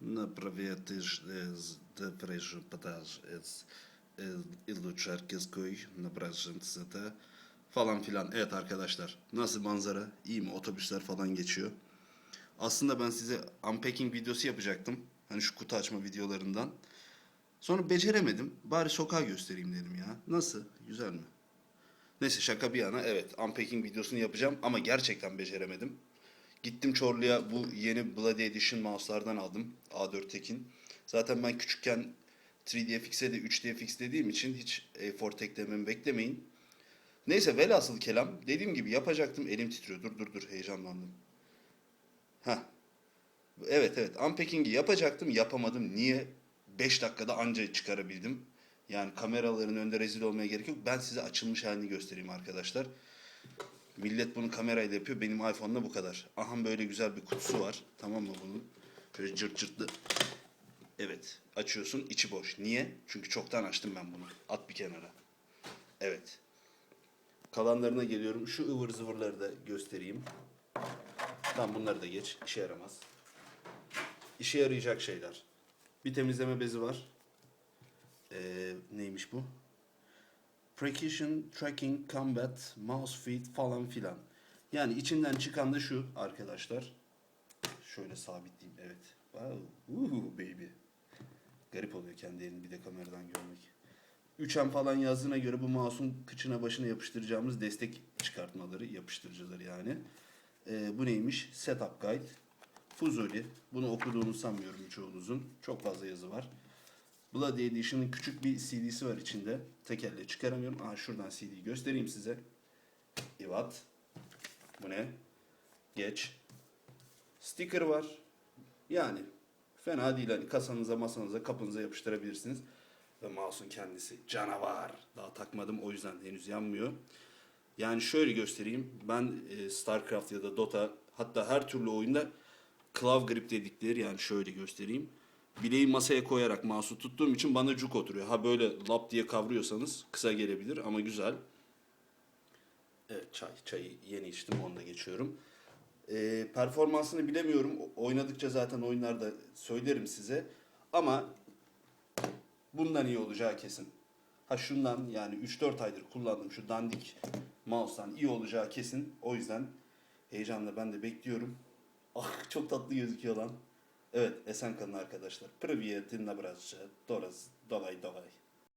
na pravietiš da prežu padaj et iluçer kezkoy na brajın falan filan. Evet arkadaşlar nasıl manzara iyi mi otobüsler falan geçiyor. Aslında ben size unpacking videosu yapacaktım. Hani şu kutu açma videolarından. Sonra beceremedim. Bari sokağa göstereyim dedim ya. Nasıl? Güzel mi? Neyse şaka bir yana evet unpacking videosunu yapacağım ama gerçekten beceremedim. Gittim Çorlu'ya bu yeni Bloody Edition mouse'lardan aldım. A4 Tekin. Zaten ben küçükken 3DFX'e de 3DFX dediğim için hiç A4 Tek dememi beklemeyin. Neyse velhasıl kelam dediğim gibi yapacaktım elim titriyor. Dur dur dur heyecanlandım. Ha. Evet evet unpacking'i yapacaktım yapamadım. Niye? 5 dakikada anca çıkarabildim. Yani kameraların önünde rezil olmaya gerek yok. Ben size açılmış halini göstereyim arkadaşlar. Millet bunu kamerayla yapıyor. Benim iPhone'da bu kadar. Aha böyle güzel bir kutusu var. Tamam mı bunun? Şöyle cırt cırtlı. Evet. Açıyorsun içi boş. Niye? Çünkü çoktan açtım ben bunu. At bir kenara. Evet. Kalanlarına geliyorum. Şu ıvır zıvırları da göstereyim. Tamam bunları da geç. İşe yaramaz. İşe yarayacak şeyler. Bir temizleme bezi var. Ee, neymiş bu? Precision Tracking Combat Mouse Feed falan filan. Yani içinden çıkan da şu arkadaşlar. Şöyle sabitleyeyim evet. Wow. Uhu baby. Garip oluyor kendi elini bir de kameradan görmek. 3M falan yazdığına göre bu mouse'un kıçına başına yapıştıracağımız destek çıkartmaları, yapıştırıcıları yani. Ee, bu neymiş? Setup Guide. Fuzuli. Bunu okuduğunu sanmıyorum çoğunuzun. Çok fazla yazı var. Bloody Edition'ın küçük bir CD'si var içinde. Tek çıkaramıyorum. Aa şuradan CD'yi göstereyim size. Evet. Bu ne? Geç. Sticker var. Yani fena değil hani kasanıza masanıza kapınıza yapıştırabilirsiniz. Ve mouse'un kendisi canavar. Daha takmadım o yüzden henüz yanmıyor. Yani şöyle göstereyim. Ben e, StarCraft ya da Dota hatta her türlü oyunda claw grip dedikleri yani şöyle göstereyim. Bileği masaya koyarak mouse'u tuttuğum için bana cuk oturuyor. Ha böyle lap diye kavruyorsanız kısa gelebilir ama güzel. Evet çay. Çayı yeni içtim onu da geçiyorum. Ee, performansını bilemiyorum. Oynadıkça zaten oyunlarda söylerim size. Ama bundan iyi olacağı kesin. Ha şundan yani 3-4 aydır kullandığım şu dandik mouse'dan iyi olacağı kesin. O yüzden heyecanla ben de bekliyorum. Ah çok tatlı gözüküyor lan. Evet, esen arkadaşlar. Privyet, na bratrze, doraz, dolaj, dolaj.